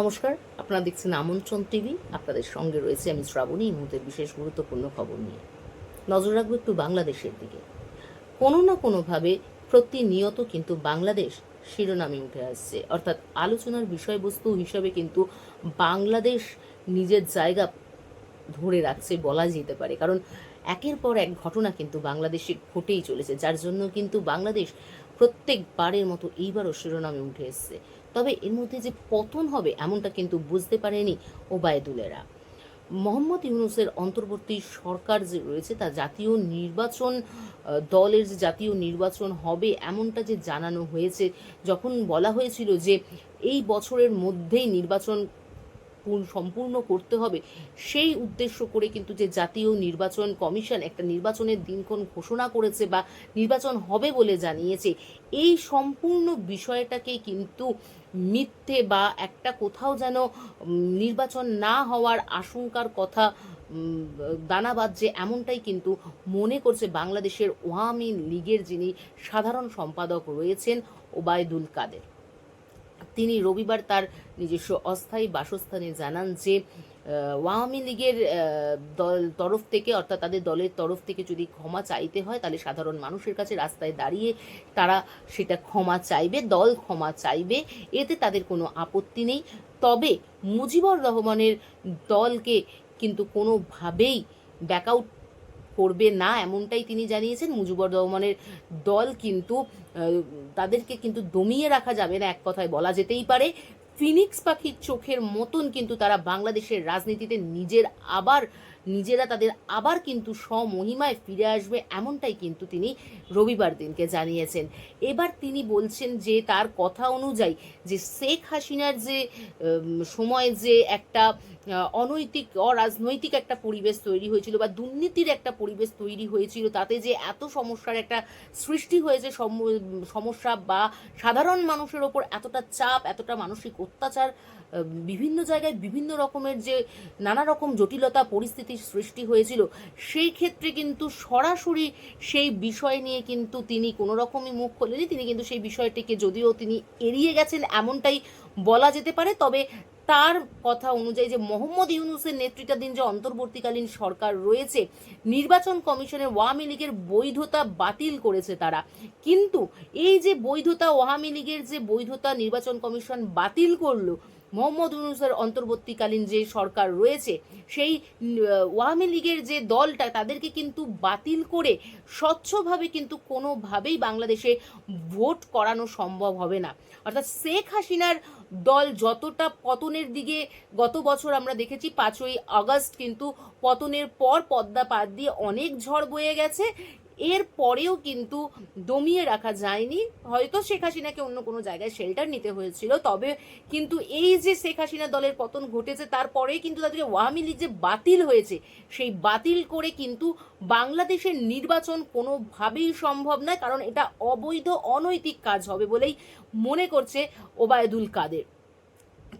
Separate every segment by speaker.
Speaker 1: নমস্কার, আপনারা দেখছেন আমন্ত্রণ টিভি। আপনাদের সঙ্গে রয়েছে আমি শ্রাবণী, এই মুহূর্তের বিশেষ গুরুত্বপূর্ণ খবর নিয়ে। নজর রাখব একটু বাংলাদেশের দিকে। কোনো না কোনোভাবে প্রতিনিয়ত কিন্তু বাংলাদেশ শিরোনামে উঠে আসছে। অর্থাৎ আলোচনার বিষয়বস্তু হিসাবে কিন্তু বাংলাদেশ নিজের জায়গা ধরে রাখছে বলা যেতে পারে। কারণ একের পর এক ঘটনা কিন্তু বাংলাদেশে ঘটেই চলেছে, যার জন্য কিন্তু বাংলাদেশ প্রত্যেকবারের মতো এইবারও শিরোনামে উঠে এসছে। তবে এর মধ্যে যে পতন হবে এমনটা কিন্তু বুঝতে পারেনি ওবায়দুলেরা। মোহাম্মদ ইউনুসের অন্তর্বর্তী সরকার যে রয়েছে, তা জাতীয় নির্বাচন দলের যে জাতীয় নির্বাচন হবে এমনটা যে জানানো হয়েছে, যখন বলা হয়েছিল যে এই বছরের মধ্যেই নির্বাচন সম্পূর্ণ করতে হবে সেই উদ্দেশ্য করে কিন্তু যে জাতীয় নির্বাচন কমিশন একটা নির্বাচনের দিনক্ষণ ঘোষণা করেছে বা নির্বাচন হবে বলে জানিয়েছে এই সম্পূর্ণ বিষয়টাকে কিন্তু মিথ্যে বা একটা কোথাও যেন নির্বাচন না হওয়ার আশঙ্কার কথা উম, দানা বাজছে এমনটাই কিন্তু মনে করছে বাংলাদেশের ওয়ামী লীগের যিনি সাধারণ সম্পাদক রয়েছেন ওবায়দুল কাদের। তিনি রবিবার তার নিজস্ব অস্থায়ী বাসস্থানে জানান যে আওয়ামী লীগের দল তরফ থেকে, অর্থাৎ তাদের দলের তরফ থেকে যদি ক্ষমা চাইতে হয়, তাহলে সাধারণ মানুষের কাছে রাস্তায় দাঁড়িয়ে তারা সেটা ক্ষমা চাইবে, দল ক্ষমা চাইবে, এতে তাদের কোনো আপত্তি নেই। তবে মুজিবুর রহমানের দলকে কিন্তু কোনোভাবেই ব্যাকআউট করবে না, এমনটাই তিনি জানিয়েছেন। মুজিবুর রহমানের দল কিন্তু তাদেরকে কিন্তু দমিয়ে রাখা যাবে না, এক কথায় বলা যেতেই পারে। ফিনিক্স পাখির চোখের মতন কিন্তু তারা বাংলাদেশের রাজনীতিতে নিজের আবার নিজেরা তাদের আবার কিন্তু স্বমহিমায় ফিরে আসবে এমনটাই কিন্তু তিনি রবিবার দিনকে জানিয়েছেন। এবার তিনি বলছেন যে তার কথা অনুযায়ী যে শেখ হাসিনার যে সময় যে একটা অনৈতিক, অরাজনৈতিক একটা পরিবেশ তৈরি হয়েছিল বা দুর্নীতির একটা পরিবেশ তৈরি হয়েছিল, তাতে যে এত সমস্যার একটা সৃষ্টি হয়েছে, সম- সমস্যা বা সাধারণ মানুষের ওপর এতটা চাপ, এতটা মানসিক অত্যাচার বিভিন্ন জায়গায় বিভিন্ন রকমের যে নানা রকম জটিলতা পরিস্থিতির সৃষ্টি হয়েছিল, সেই ক্ষেত্রে কিন্তু সরাসরি সেই বিষয় নিয়ে কিন্তু তিনি কোনো রকমই মুখ খোলেনি তিনি কিন্তু সেই বিষয়টিকে যদিও তিনি এড়িয়ে গেছেন এমনটাই বলা যেতে পারে, তবে তার কথা অনুযায়ী যে মোহাম্মদ ইউনুসের নেতৃত্বাধীন যে অন্তর্বর্তীকালীন সরকার রয়েছে, নির্বাচন কমিশনের ওয়ামী লীগের বৈধতা বাতিল করেছে তারা। কিন্তু এই যে বৈধতা ওয়ামী লীগের যে বৈধতা নির্বাচন কমিশন বাতিল করল মোহাম্মদ ইউনুসের অন্তর্বর্তীকালীন যে সরকার রয়েছে সেই উম, ওয়ামী লীগের যে দলটা তাদেরকে কিন্তু বাতিল করে স্বচ্ছভাবে কিন্তু কোনোভাবেই বাংলাদেশে ভোট করানো সম্ভব হবে না। অর্থাৎ শেখ হাসিনার দল যতটা পতনের দিকে গত বছর আমরা দেখেছি পাঁচই আগস্ট কিন্তু পতনের পর পদ্মা পাত দিয়ে অনেক ঝড় বয়ে গেছে। এর পরেও কিন্তু দমিয়ে রাখা যায়নি। হয়তো শেখ হাসিনাকে অন্য কোনো জায়গায় শেল্টার নিতে হয়েছিল, তবে কিন্তু এই যে শেখ হাসিনা দলের পতন ঘটেছে তারপরেই কিন্তু তাদেরকে ওয়ামী লীগ যে বাতিল হয়েছে, সেই বাতিল করে কিন্তু বাংলাদেশের নির্বাচন কোনোভাবেই সম্ভব নয়, কারণ এটা অবৈধ, অনৈতিক কাজ হবে বলেই মনে করছে ওবায়দুল কাদের।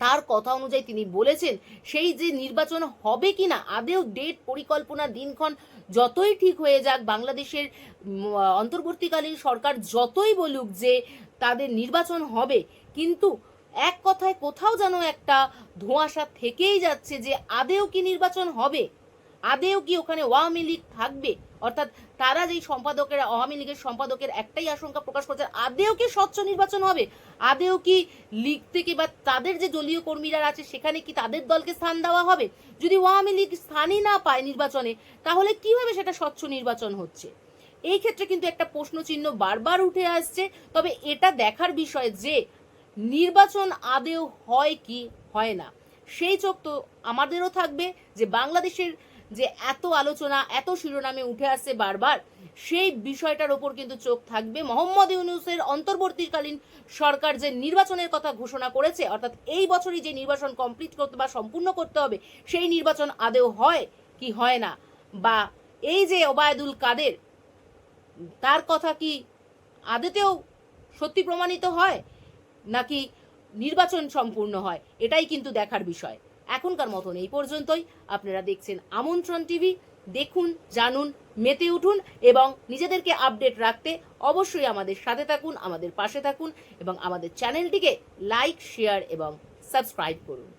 Speaker 1: তার কথা অনুযায়ী তিনি বলেছেন, সেই যে নির্বাচন হবে কি না আদেও ডেট পরিকল্পনা, দিনক্ষণ যতই ঠিক হয়ে যাক, বাংলাদেশের অন্তর্বর্তীকালীন সরকার যতই বলুক যে তাদের নির্বাচন হবে, কিন্তু এক কথায় কোথাও যেন একটা ধোঁয়াশা থেকেই যাচ্ছে যে আদেও কি নির্বাচন হবে। আদেও কি ওখানে আওয়ামী লীগ থাকবে? অর্থাৎ তারা যেই সম্পাদকের, আওয়ামী লীগের সম্পাদকের একটাই আশঙ্কা প্রকাশ করছে আদেও কি স্বচ্ছ নির্বাচন হবে? আদেও কি লীগ থেকে বা তাদের যে দলীয় কর্মীরা আছে, সেখানে কি তাদের দলকে স্থান দেওয়া হবে? যদি আওয়ামী লীগ স্থানই না পায় নির্বাচনে, তাহলে কীভাবে সেটা স্বচ্ছ নির্বাচন হচ্ছে? এই ক্ষেত্রে কিন্তু একটা প্রশ্নচিহ্ন বারবার উঠে আসছে, তবে এটা দেখার বিষয় যে নির্বাচন আদেও হয় কি হয় না। সেই চোখ তো আমাদেরও থাকবে যে বাংলাদেশের যে এত আলোচনা, এত শিরোনামে উঠে আসছে বারবার, সেই বিষয়টার ওপর কিন্তু চোখ থাকবে। মোহাম্মদ ইউনুসের অন্তর্বর্তীকালীন সরকার যে নির্বাচনের কথা ঘোষণা করেছে, অর্থাৎ এই বছরই যে নির্বাচন কমপ্লিট করতে বা সম্পূর্ণ করতে হবে, সেই নির্বাচন আদেও হয় কি হয় না? বা এই যে ওবায়দুল কাদের, তার কথা কি আদেতেও সত্যি প্রমাণিত হয়? নাকি নির্বাচন সম্পূর্ণ হয়? এটাই কিন্তু দেখার বিষয়। এখনকার মতন এই পর্যন্তই। আপনারা দেখছেন আমন্ত্রণ টিভি। দেখুন, জানুন, মেতে উঠুন এবং নিজেদেরকে আপডেট রাখতে অবশ্যই আমাদের সাথে থাকুন, আমাদের পাশে থাকুন এবং আমাদের চ্যানেলটিকে লাইক, শেয়ার এবং সাবস্ক্রাইব করুন।